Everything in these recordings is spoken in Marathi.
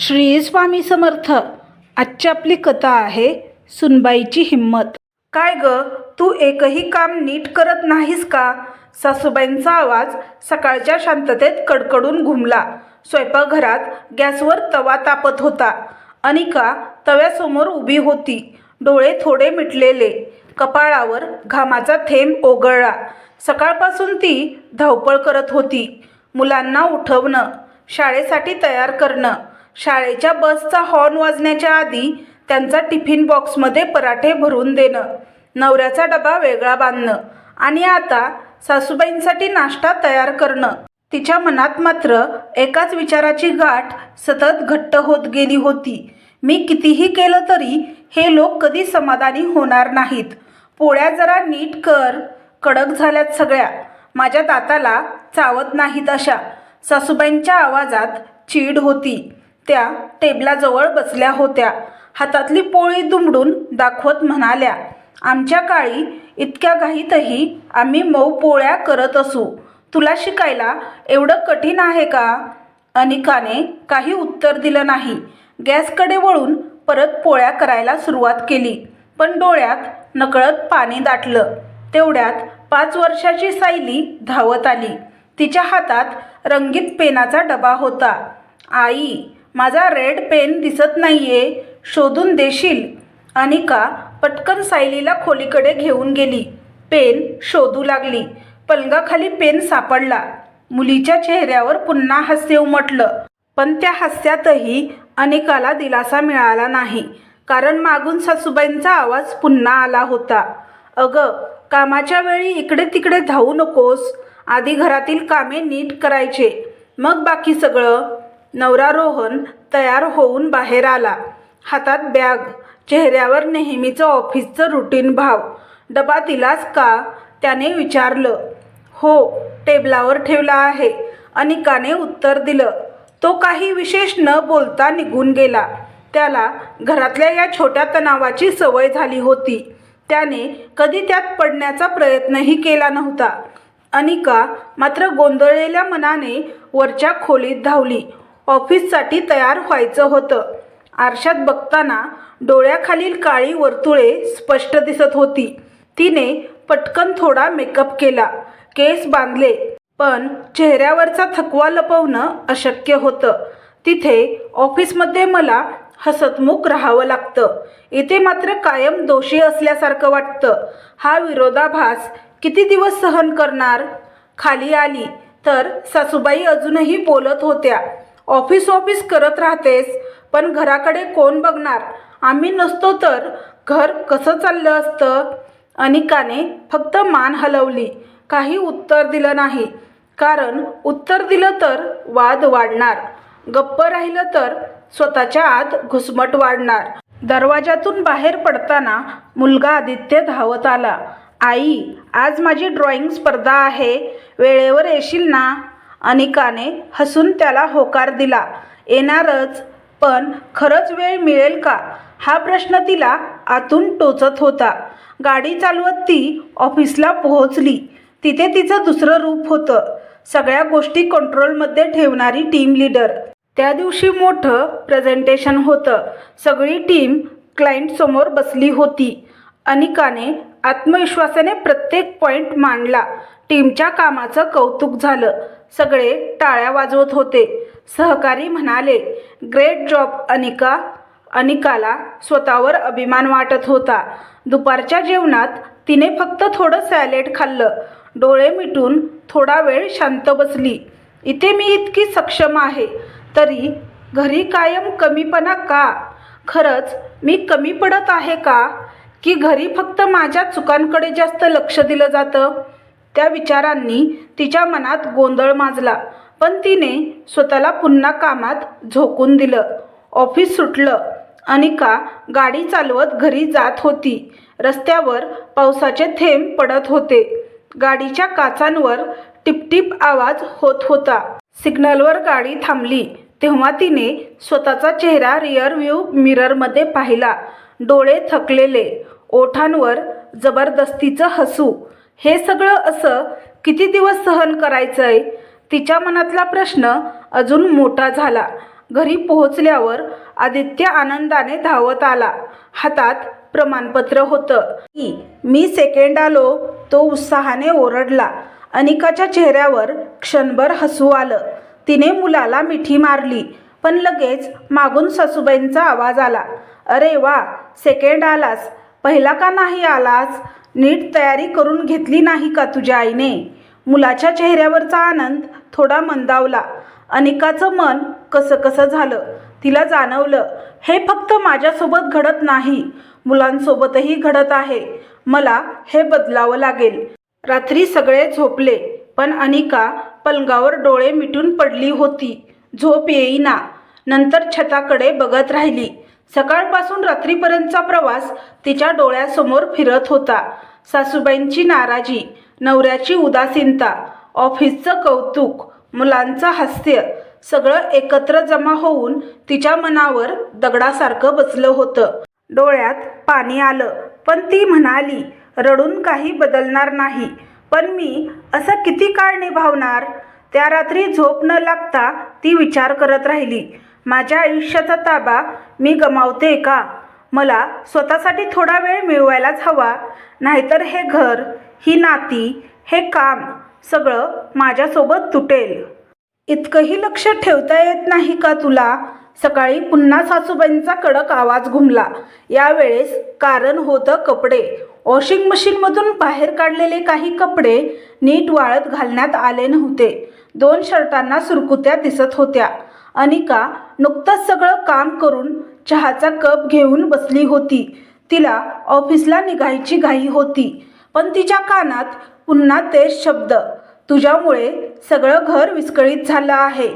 श्री स्वामी समर्थ. आजची आपली कथा आहे सुनबाईची हिंमत काय ग तू एकही काम नीट करत नाहीस का? सासूबाईंचा आवाज सकाळच्या शांततेत कडकडून घुमला. स्वयंपाकघरात गॅसवर तवा तापत होता. अनिका तव्यासमोर उभी होती. डोळे थोडे मिटलेले. कपाळावर घामाचा थेंब ओघळला. सकाळपासून ती धावपळ करत होती. मुलांना उठवणं शाळेसाठी तयार करणं. शाळेच्या बसचा हॉर्न वाजण्याच्या आधी त्यांचा टिफिन बॉक्समध्ये पराठे भरून देणं नवऱ्याचा डबा वेगळा बांधणं आणि आता सासूबाईंसाठी नाश्ता तयार करणं. तिच्या मनात मात्र एकाच विचाराची गाठ सतत घट्ट होत गेली होती. मी कितीही केलं तरी हे लोक कधी समाधानी होणार नाहीत. पोळ्या जरा नीट कर कडक झाल्यात सगळ्या. माझ्या दाताला चावत नाहीत अशा. सासूबाईंच्या आवाजात चीड होती. त्या टेबलाजवळ बसल्या होत्या. हातातली पोळी दुमडून दाखवत म्हणाल्या आमच्या काळी इतक्या घाईतही आम्ही मऊ पोळ्या करत असू. तुला शिकायला एवढं कठीण आहे का? अनिकाने काही उत्तर दिलं नाही. गॅसकडे वळून परत पोळ्या करायला सुरुवात केली पण डोळ्यात नकळत पाणी दाटलं. तेवढ्यात पाच वर्षाची सायली धावत आली. तिच्या हातात रंगीत पेनाचा डबा होता. आई माझा रेड पेन दिसत नाहीये शोधून देशील? अनिका पटकन सायलीला खोलीकडे घेऊन गेली. पेन शोधू लागली. पलंगाखाली पेन सापडला. मुलीच्या चेहऱ्यावर पुन्हा हास्य उमटलं. पण त्या हास्यातही अनिकाला दिलासा मिळाला नाही. कारण मागून सासूबाईंचा आवाज पुन्हा आला होता. अगं कामाच्या वेळी इकडे तिकडे धावू नकोस. आधी घरातील कामे नीट करायचे. मग बाकी सगळं? नवरा रोहन तयार होऊन बाहेर आला. हातात बॅग चेहऱ्यावर नेहमीचं ऑफिसचं रुटीन भाव. डबा दिलास का? त्याने विचारलं. हो टेबलावर ठेवला आहे. अनिकाने उत्तर दिलं. तो काही विशेष न बोलता निघून गेला. त्याला घरातल्या या छोट्या तणावाची सवय झाली होती. त्याने कधी त्यात पडण्याचा प्रयत्नही केला नव्हता. अनिका मात्र गोंधळलेल्या मनाने वरच्या खोलीत धावली. ऑफिससाठी तयार व्हायचं होतं. आरशात बघताना डोळ्याखालील काळी वर्तुळे स्पष्ट दिसत होती. तिने पटकन थोडा मेकअप केला. केस बांधले. पण चेहऱ्यावरचा थकवा लपवणं अशक्य होतं. तिथे ऑफिसमध्ये मला हसतमुख राहावं लागतं. इथे मात्र कायम दोषी असल्यासारखं वाटतं. हा विरोधाभास किती दिवस सहन करणार? खाली आली. तर सासूबाई अजूनही बोलत होत्या. ऑफिस ऑफिस करत राहतेस पण घराकडे कोण बघणार? आम्ही नसतो तर घर कसं चाललं असतं? अनिकाने फक्त मान हलवली. काही उत्तर दिलं नाही. कारण उत्तर दिलं तर वाद वाढणार. गप्प राहिलं तर स्वतःच्या आत घुसमट वाढणार. दरवाजातून बाहेर पडताना मुलगा आदित्य धावत आला. आई आज माझी ड्रॉइंग स्पर्धा आहे. वेळेवर येशील ना? अनिकाने हसून त्याला होकार दिला. येणारच पण खरंच वेळ मिळेल का? हा प्रश्न तिला आतून टोचत होता. गाडी चालवत ती ऑफिसला पोहोचली. तिथे तिचं दुसरं रूप होतं. सगळ्या गोष्टी कंट्रोलमध्ये ठेवणारी टीम लीडर. त्या दिवशी मोठं प्रेझेंटेशन होतं. सगळी टीम क्लायंटसमोर बसली होती. अनिकाने आत्मविश्वासाने प्रत्येक पॉईंट मांडला. टीमच्या कामाचं कौतुक झालं. सगळे टाळ्या वाजवत होते. सहकारी म्हणाले ग्रेट जॉब अनिका. अनिकाला स्वतःवर अभिमान वाटत होता. दुपारच्या जेवणात तिने फक्त थोडं सॅलेड खाल्लं. डोळे मिटून थोडा वेळ शांत बसली. इथे मी इतकी सक्षम आहे. तरी घरी कायम कमीपणा का? खरंच मी कमी पडत आहे का? की घरी फक्त माझ्या चुकांकडे जास्त लक्ष दिलं जातं? त्या विचारांनी तिच्या मनात गोंधळ माजला. पण तिने स्वतःला पुन्हा कामात झोकून दिलं. ऑफिस सुटलं. अनिका गाडी चालवत घरी जात होती. रस्त्यावर पावसाचे थेंब पडत होते. गाडीच्या काचांवर टिपटिप आवाज होत होता. सिग्नलवर गाडी थांबली. तेव्हा तिने स्वतःचा चेहरा रिअर व्ह्यू मिररमध्ये पाहिला. डोळे थकलेले. ओठांवर जबरदस्तीचं हसू. हे सगळं असं किती दिवस सहन करायचंय? तिच्या मनातला प्रश्न अजून मोठा झाला. घरी पोहोचल्यावर आदित्य आनंदाने धावत आला. हातात प्रमाणपत्र होतं. की मी सेकंड आलो तो उत्साहाने ओरडला. अनिकाच्या चेहऱ्यावर क्षणभर हसू आलं. तिने मुलाला मिठी मारली पण लगेच मागून सासूबाईंचा आवाज आला. अरे वा सेकंड आलास. पहिला का नाही आलास? नीट तयारी करून घेतली नाही का तुझ्या आईने? मुलाच्या चेहऱ्यावरचा आनंद थोडा मंदावला. अनिकाचं मन कसं कसं झालं? तिला जाणवलं हे फक्त माझ्यासोबत घडत नाही. मुलांसोबतही घडत आहे. मला हे बदलावं लागेल. रात्री सगळे झोपले पण अनिका पलंगावर डोळे मिटून पडली होती. झोप येईना. नंतर छताकडे बघत राहिली. सकाळपासून रात्रीपर्यंतचा प्रवास तिच्या डोळ्यासमोर फिरत होता. सासूबाईंची नाराजी नवऱ्याची उदासीनता ऑफिसचं कौतुक मुलांचं हास्य सगळं एकत्र जमा होऊन तिच्या मनावर दगडासारखं बसलं होतं. डोळ्यात पाणी आलं पण ती म्हणाली रडून काही बदलणार नाही. पण मी असं किती काळ निभावणार? त्या रात्री झोप न लागता ती विचार करत राहिली. माझ्या आयुष्याचा ताबा मी गमावते का? मला स्वतःसाठी थोडा वेळ मिळवायलाच हवा. नाहीतर हे घर ही नाती हे काम सगळं माझ्यासोबत तुटेल. इतकंही लक्ष ठेवता येत नाही का तुला? सकाळी पुन्हा सासूबाईंचा कडक आवाज घुमला. यावेळेस कारण होतं कपडे. वॉशिंग मशीनमधून बाहेर काढलेले काही कपडे नीट वाळत घालण्यात आले नव्हते. दोन शर्टांना सुरकुत्या दिसत होत्या. अनिका नुकतंच सगळं काम करून चहाचा कप घेऊन बसली होती. तिला ऑफिसला निघायची घाई होती. पण तिच्या कानात पुन्हा तेच शब्द तुझ्यामुळे सगळं घर विस्कळीत झालं आहे.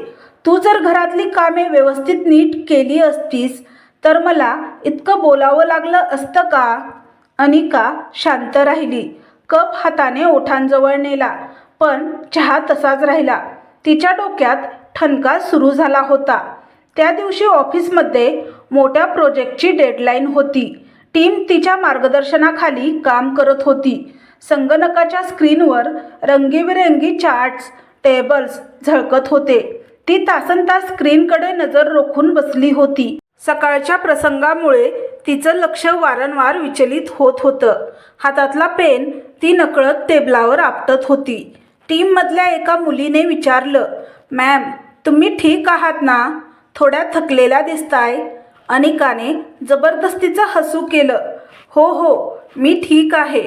तू जर घरातली कामे व्यवस्थित नीट केली असतीस तर मला इतकं बोलावं लागलं असतं का? अनिका शांत राहिली. कप हाताने ओठांजवळ नेला पण चहा तसाच राहिला. तिच्या डोक्यात ठणका सुरू झाला होता. त्या दिवशी ऑफिसमध्ये मोठ्या प्रोजेक्टची डेडलाईन होती. टीम तिच्या मार्गदर्शनाखाली काम करत होती. संगणकाच्या स्क्रीनवर रंगीबेरंगी चार्ट्स टेबल्स झळकत होते. ती तासनतास स्क्रीनकडे नजर रोखून बसली होती. सकाळच्या प्रसंगामुळे तिचं लक्ष वारंवार विचलित होत होतं. हातातला पेन ती नकळत टेबलावर आपटत होती. टीममधल्या एका मुलीने विचारलं मॅम तुम्ही ठीक आहात ना? थोड्या थकलेल्या दिसताय. अनिकाने जबरदस्तीचं हसू केलं. हो हो मी ठीक आहे.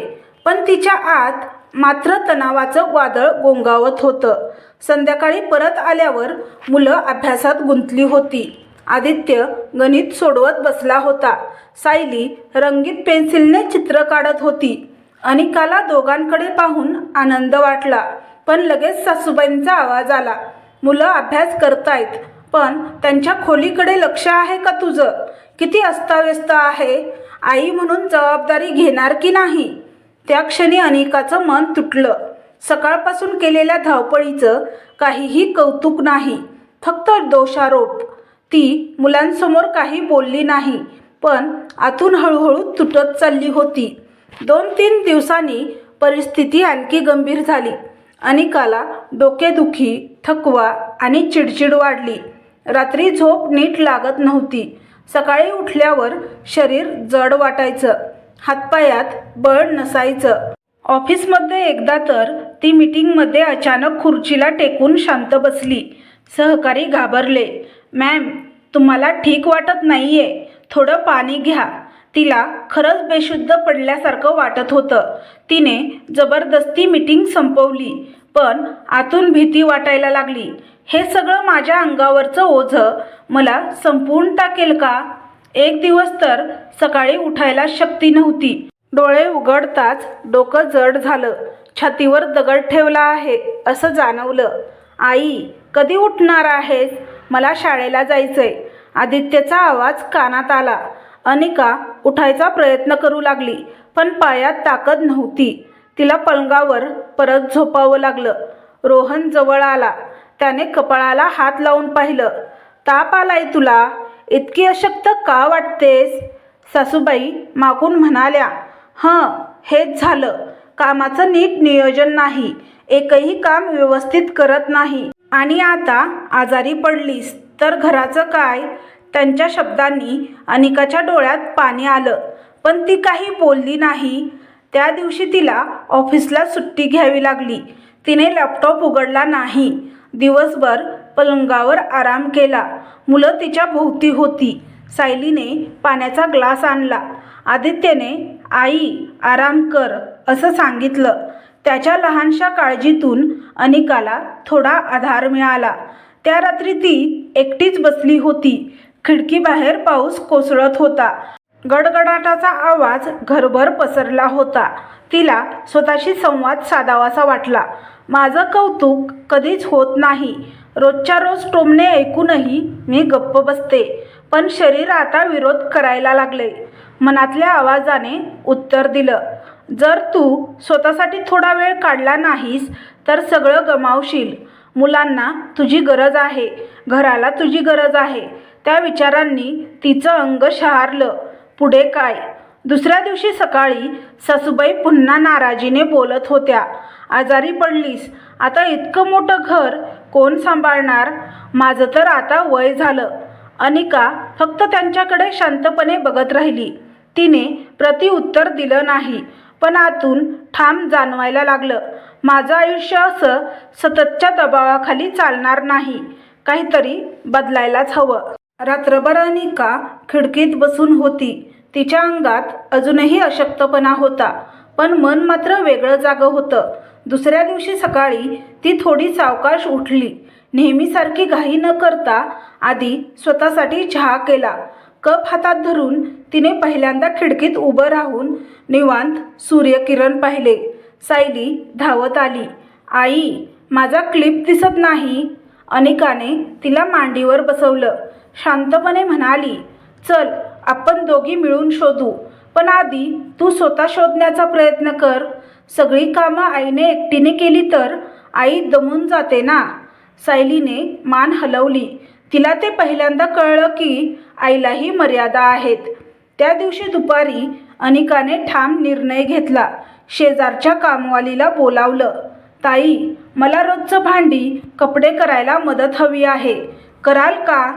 पण तिच्या आत मात्र तणावाचं वादळ गोंगावत होतं. संध्याकाळी परत आल्यावर मुलं अभ्यासात गुंतली होती. आदित्य गणित सोडवत बसला होता. सायली रंगीत पेन्सिलने चित्र काढत होती. अनिकाला दोघांकडे पाहून आनंद वाटला पण लगेच सासूबाईंचा आवाज आला. मुलं अभ्यास करतायत पण त्यांच्या खोलीकडे लक्ष आहे का तुझं? किती अस्ताव्यस्त आहे? आई म्हणून जबाबदारी घेणार की नाही? त्या क्षणी अनिकाचं मन तुटलं. सकाळपासून केलेल्या धावपळीचं काहीही कौतुक नाही फक्त दोषारोप. ती मुलांसमोर काही बोलली नाही पण आतून हळूहळू तुटत चालली होती. दोन तीन दिवसांनी परिस्थिती आणखी गंभीर झाली. अनिकाला डोकेदुखी थकवा आणि चिडचिड वाढली. रात्री झोप नीट लागत नव्हती. सकाळी उठल्यावर शरीर जड वाटायचं. हातपायात बळ नसायचं. ऑफिसमध्ये एकदा तर ती मीटिंगमध्ये अचानक खुर्चीला टेकून शांत बसली. सहकारी घाबरले. मॅम तुम्हाला ठीक वाटत नाहीये. थोडं पाणी घ्या. तिला खरंच बेशुद्ध पडल्यासारखं वाटत होतं. तिने जबरदस्ती मीटिंग संपवली पण आतून भीती वाटायला लागली. हे सगळं माझ्या अंगावरचं ओझं. मला संपवून टाकेल का? एक दिवस तर सकाळी उठायला शक्ती नव्हती. डोळे उघडताच डोकं जड झालं. छातीवर दगड ठेवला आहे असं जाणवलं. आई कधी उठणार आहेस? मला शाळेला जायचंय. आदित्यचा आवाज कानात आला. अनिका उठायचा प्रयत्न करू लागली पण पायात ताकद नव्हती. तिला पलंगावर परत झोपावं लागलं. रोहन जवळ आला. त्याने कपाळाला हात लावून पाहिलं. ताप आलाय तुला? इतकी अशक्त का वाटतेस? सासूबाई मागून म्हणाल्या. हं हेच झालं. कामाचं नीट नियोजन नाही. एकही काम व्यवस्थित करत नाही. आणि आता आजारी पडलीस. तर घराचं काय? त्यांच्या शब्दांनी अनिकाच्या डोळ्यात पाणी आलं. पण ती काही बोलली नाही. त्या दिवशी तिला ऑफिसला सुट्टी घ्यावी लागली. तिने लॅपटॉप उघडला नाही. दिवसभर पलंगावर आराम केला. मुलं तिच्या भोवती होती. सायलीने पाण्याचा ग्लास आणला. आदित्यने आई आराम कर असं सांगितलं. त्याच्या लहानशा काळजीतून अनिकाला थोडा आधार मिळाला. त्या रात्री ती एकटीच बसली होती. खिडकीबाहेर पाऊस कोसळत होता. गडगडाटाचा आवाज घरभर पसरला होता. तिला स्वतःशी संवाद साधावासा वाटला. माझं कौतुक कधीच होत नाही. रोजच्या रोज टोमणे ऐकूनही मी गप्प बसते. पण शरीर आता विरोध करायला लागले. मनातल्या आवाजाने उत्तर दिलं जर तू स्वतःसाठी थोडा वेळ काढला नाहीस तर सगळं गमावशील. मुलांना तुझी गरज आहे. घराला तुझी गरज आहे. त्या विचारांनी तिचं अंग शहारलं. पुढे काय? दुसऱ्या दिवशी सकाळी सासूबाई पुन्हा नाराजीने बोलत होत्या. आजारी पडलीस. आता इतकं मोठं घर कोण सांभाळणार? माझं तर आता वय झालं अनिका फक्त त्यांच्याकडे शांतपणे बघत राहिली. तिने प्रतिउत्तर दिलं नाही पण आतून ठाम जाणवायला लागलं. माझं आयुष्य असं सततच्या दबावाखाली चालणार नाही. काहीतरी बदलायलाच हवं. रात्रभर अनिका खिडकीत बसून होती? तिच्या अंगात अजूनही अशक्तपणा होता पण मन मात्र वेगळं जागं होतं. दुसऱ्या दिवशी सकाळी ती थोडी सावकाश उठली. नेहमीसारखी घाई न करता आधी स्वतःसाठी चहा केला. कप हातात धरून तिने पहिल्यांदा खिडकीत उभं राहून निवांत सूर्यकिरण पाहिले. सायली धावत आली. आई माझा क्लिप दिसत नाही. अनिकाने तिला मांडीवर बसवलं. शांतपणे म्हणाली चल आपण दोघी मिळून शोधू. पण आधी तू स्वतः शोधण्याचा प्रयत्न कर. सगळी कामं आईने एकटीने केली तर आई दमून जाते ना. सायलीने मान हलवली. तिला ते पहिल्यांदा कळलं की आईलाही मर्यादा आहेत. त्या दिवशी दुपारी अनिकाने ठाम निर्णय घेतला. शेजारच्या कामवालीला बोलावलं. ताई मला रोजचं भांडी कपडे करायला मदत हवी आहे. कराल का?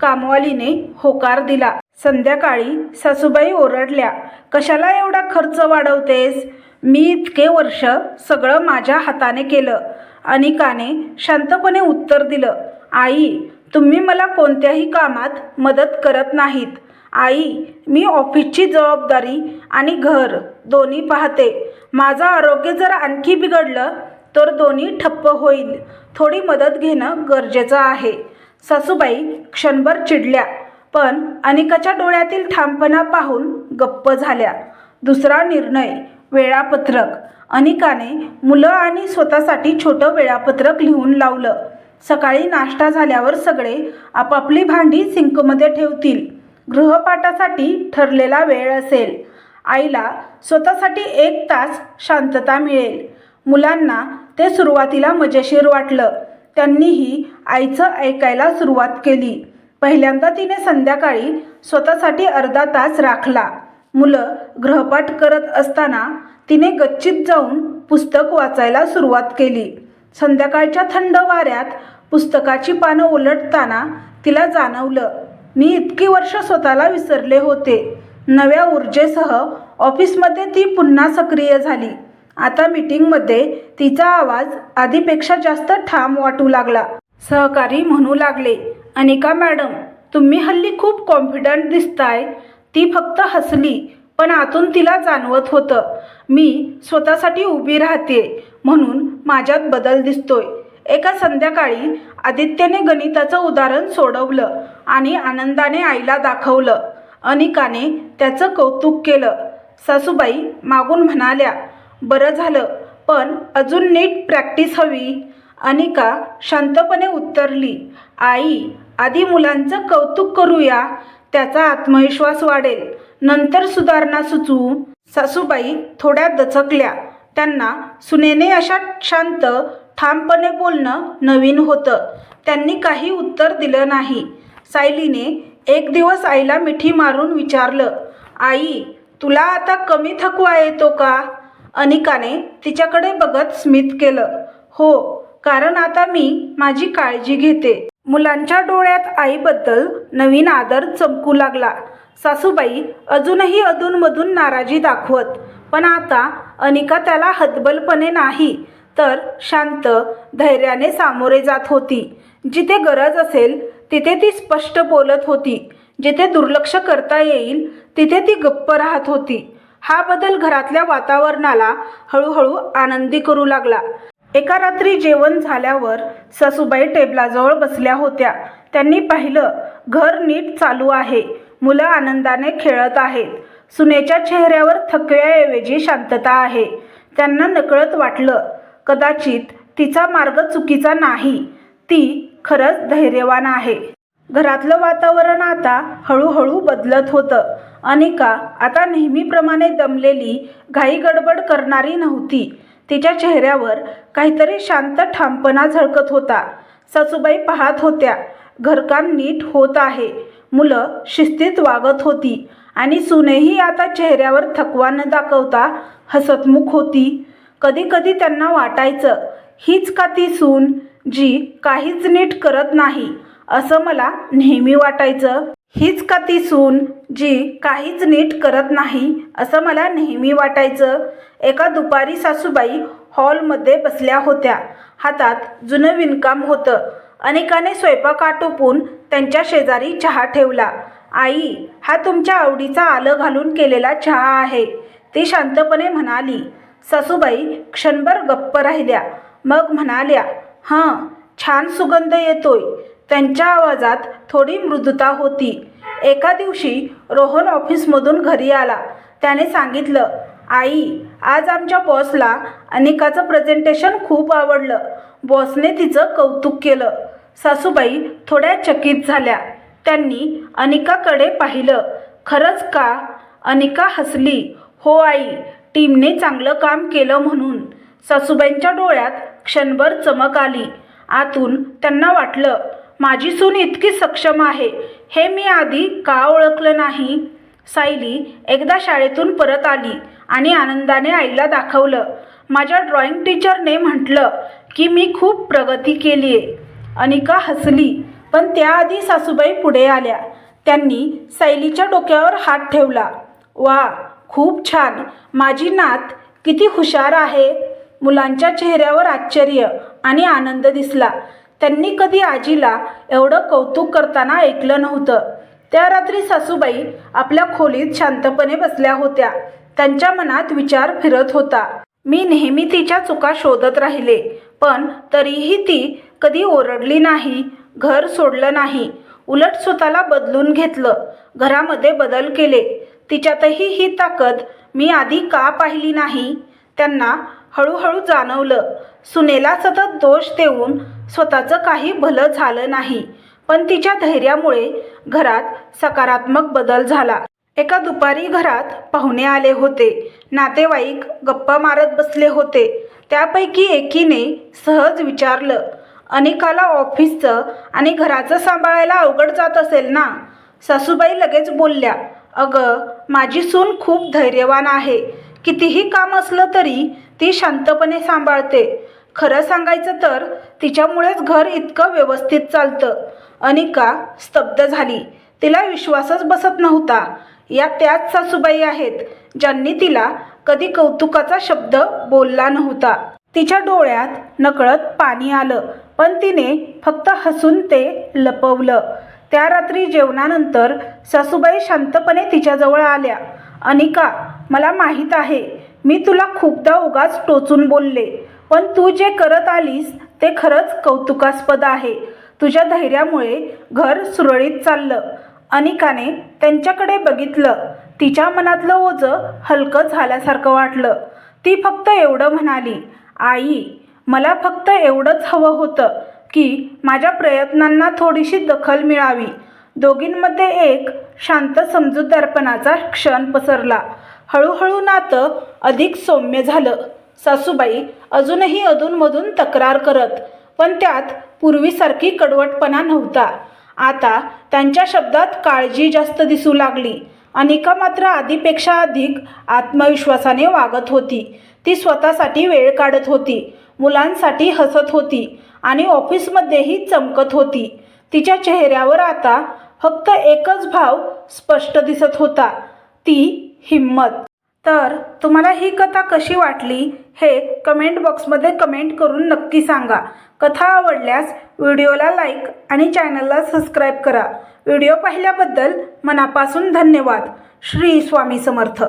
कामवालीने होकार दिला. संध्याकाळी सासूबाई ओरडल्या कशाला एवढा खर्च वाढवतेस? मी इतके वर्ष सगळं माझ्या हाताने केलं. अनिकाने शांतपणे उत्तर दिलं आई तुम्ही मला कोणत्याही कामात मदत करत नाहीत. आई मी ऑफिसची जबाबदारी आणि घर दोन्ही पाहते. माझं आरोग्य जर आणखी बिघडलं तर दोन्ही ठप्प होईल. थोडी मदत घेणं गरजेचं आहे. सासूबाई क्षणभर चिडल्या पण अनिकाच्या डोळ्यातील ठामपणा पाहून गप्प झाल्या. दुसरा निर्णय वेळापत्रक. अनिकाने मुलं आणि स्वतःसाठी छोटं वेळापत्रक लिहून लावलं. सकाळी नाश्ता झाल्यावर सगळे आपापली भांडी सिंकमध्ये ठेवतील. गृहपाठासाठी ठरलेला वेळ असेल. आईला स्वतःसाठी एक तास शांतता मिळेल. मुलांना ते सुरुवातीला मजेशीर वाटलं. त्यांनीही आईचं ऐकायला सुरुवात केली. पहिल्यांदा तिने संध्याकाळी स्वतःसाठी अर्धा तास राखला. मुलं ग्रहपाठ करत असताना तिने गच्चीत जाऊन पुस्तक वाचायला सुरुवात केली. संध्याकाळच्या थंड वाऱ्यात पुस्तकाची पानं उलटताना तिला जाणवलं मी इतकी वर्ष स्वतःला विसरले होते. नव्या ऊर्जेसह ऑफिसमध्ये ती पुन्हा सक्रिय झाली. आता मीटिंगमध्ये तिचा आवाज आधीपेक्षा जास्त ठाम वाटू लागला. सहकारी म्हणू लागले अनिका मॅडम तुम्ही हल्ली खूप कॉन्फिडंट दिसताय. ती फक्त हसली पण आतून तिला जाणवत होतं मी स्वतःसाठी उभी राहते म्हणून माझ्यात बदल दिसतोय. एका संध्याकाळी आदित्यने गणिताचं उदाहरण सोडवलं आणि आनंदाने आईला दाखवलं. अनिकाने त्याचं कौतुक केलं. सासूबाई मागून म्हणाल्या बरं झालं. पण अजून नीट प्रॅक्टिस हवी. अनिका शांतपणे उत्तरली आई आधी मुलांचं कौतुक करूया. त्याचा आत्मविश्वास वाढेल. नंतर सुधारणा सुचवू. सासूबाई थोड्या दचकल्या. त्यांना सुनेने अशा शांत ठामपणे बोलणं नवीन होतं. त्यांनी काही उत्तर दिलं नाही. सायलीने एक दिवस आईला मिठी मारून विचारलं आई तुला आता कमी थकवा येतो का? अनिकाने तिच्याकडे बघत स्मित केलं. हो कारण आता मी माझी काळजी घेते. मुलांच्या डोळ्यात आईबद्दल नवीन आदर चमकू लागला. सासूबाई अजूनही अधूनमधून नाराजी दाखवत पण आता अनिका त्याला हतबलपणे नाही तर शांत धैर्याने सामोरे जात होती. जिथे गरज असेल तिथे ती स्पष्ट बोलत होती. जिथे दुर्लक्ष करता येईल तिथे ती गप्प राहत होती. हा बदल घरातल्या वातावरणाला हळूहळू आनंदी करू लागला. एका रात्री जेवण झाल्यावर ससूबाई टेबलाजवळ बसल्या होत्या. त्यांनी पाहिलं घर नीट चालू आहे. मुलं आनंदाने खेळत आहेत. सुनेच्या चेहऱ्यावर थकव्याऐवजी शांतता आहे. त्यांना नकळत वाटलं कदाचित तिचा मार्ग चुकीचा नाही. ती खरंच धैर्यवान आहे. घरातलं वातावरण आता हळूहळू बदलत होतं. अनिका आता नेहमीप्रमाणे दमलेली घाई गडबड करणारी नव्हती. तिच्या चेहऱ्यावर काहीतरी शांत ठामपणा झळकत होता. सासूबाई पाहत होत्या घरकाम नीट होत आहे. मुलं शिस्तीत वागत होती आणि सुनेही आता चेहऱ्यावर थकवा न दाखवता हसतमुख होती. कधी कधी त्यांना वाटायचं हीच का ती सून जी काहीच नीट करत नाही? असं मला नेहमी वाटायचं. हीच का ती सून जी काहीच नीट करत नाही असं मला नेहमी वाटायचं. एका दुपारी सासूबाई हॉलमध्ये बसल्या होत्या. हातात जुनं विणकाम होतं. अनेकाने स्वयंपाक आटोपून त्यांच्या शेजारी चहा ठेवला. आई हा तुमच्या आवडीचा आलं घालून केलेला चहा आहे ती शांतपणे म्हणाली. सासूबाई क्षणभर गप्प राहिल्या. मग म्हणाल्या हां छान सुगंध येतोय. त्यांच्या आवाजात थोडी मृदुता होती. एका दिवशी रोहन ऑफिसमधून घरी आला. त्याने सांगितलं आई आज आमच्या बॉसला अनिकाचं प्रेझेंटेशन खूप आवडलं. बॉसने तिचं कौतुक केलं. सासूबाई थोड्या चकित झाल्या. त्यांनी अनिकाकडे पाहिलं. खरंच का? अनिका हसली. हो आई टीमने चांगलं काम केलं म्हणून. सासूबाईंच्या डोळ्यात क्षणभर चमक आली. आतून त्यांना वाटलं माझी सून इतकी सक्षम आहे. हे मी आधी का ओळखलं नाही? सायली एकदा शाळेतून परत आली आणि आनंदाने आईला दाखवलं. माझ्या ड्रॉइंग टीचरने म्हटलं की मी खूप प्रगती केली आहे. अनिका हसली पण त्याआधी सासूबाई पुढे आल्या. त्यांनी सायलीच्या डोक्यावर हात ठेवला. वा खूप छान. माझी नात किती हुशार आहे. मुलांच्या चेहऱ्यावर आश्चर्य आणि आनंद दिसला. त्यांनी कधी आजीला एवढं कौतुक करताना ऐकलं नव्हतं. त्या रात्री सासूबाई आपल्या खोलीत शांतपणे बसल्या होत्या. त्यांच्या मनात विचार फिरत होता. मी नेहमी तिच्या चुका शोधत राहिले पण तरीही ती कधी ओरडली नाही घर सोडलं नाही. उलट स्वतःला बदलून घेतलं घरामध्ये बदल केले. तिच्यातही ही ताकद मी आधी का पाहिली नाही? त्यांना हळूहळू जाणवलं. सुनेला सतत दोष देऊन स्वतःचं काही भलं झालं नाही. पण तिच्या धैर्यामुळे घरात सकारात्मक बदल झाला. एका दुपारी घरात पाहुणे आले होते. नातेवाईक गप्पा मारत बसले होते. त्यापैकी एकीने सहज विचारलं अनिकाला ऑफिसचं आणि घराचं सांभाळायला अवघड जात असेल ना? सासूबाई लगेच बोलल्या अगं माझी सून खूप धैर्यवान आहे. कितीही काम असलं तरी ती शांतपणे सांभाळते. खरं सांगायचं तर तिच्यामुळेच घर इतकं व्यवस्थित चालतं. अनिका स्तब्ध झाली. तिला विश्वासच बसत नव्हता. या त्याच सासूबाई आहेत ज्यांनी तिला कधी कौतुकाचा शब्द बोलला नव्हता. तिच्या डोळ्यात नकळत पाणी आलं पण तिने फक्त हसून ते लपवलं. त्या रात्री जेवणानंतर सासूबाई शांतपणे तिच्याजवळ आल्या. अनिका मला माहीत आहे मी तुला खूपदा उगाच टोचून बोलले पण तू जे करत आलीस ते खरंच कौतुकास्पद आहे. तुझ्या धैर्यामुळे घर सुरळीत चाललं. अनिकाने त्यांच्याकडे बघितलं. तिच्या मनातलं ओझं हलकं झाल्यासारखं वाटलं. ती फक्त एवढं म्हणाली आई मला फक्त एवढंच हवं होतं की माझ्या प्रयत्नांना थोडीशी दखल मिळावी. दोघींमध्ये एक शांत समजूतदारपणाचा क्षण पसरला. हळूहळू नातं अधिक सौम्य झालं. सासूबाई अजूनही अधूनमधून तक्रार करत पण त्यात पूर्वीसारखी कडवटपणा नव्हता. आता त्यांच्या शब्दात काळजी जास्त दिसू लागली. अनिका मात्र आधीपेक्षा अधिक आत्मविश्वासाने वागत होती. ती स्वतःसाठी वेळ काढत होती. मुलांसाठी हसत होती आणि ऑफिसमध्येही चमकत होती. तिच्या चेहऱ्यावर आता फक्त एकच भाव स्पष्ट दिसत होता ती हिम्मत तर तुम्हाला ही कथा कशी वाटली हे कमेंट बॉक्समध्ये कमेंट करून नक्की सांगा. कथा आवडल्यास व्हिडिओला लाईक आणि चॅनलला सबस्क्राईब करा. व्हिडिओ पाहिल्याबद्दल मनापासून धन्यवाद. श्री स्वामी समर्थ.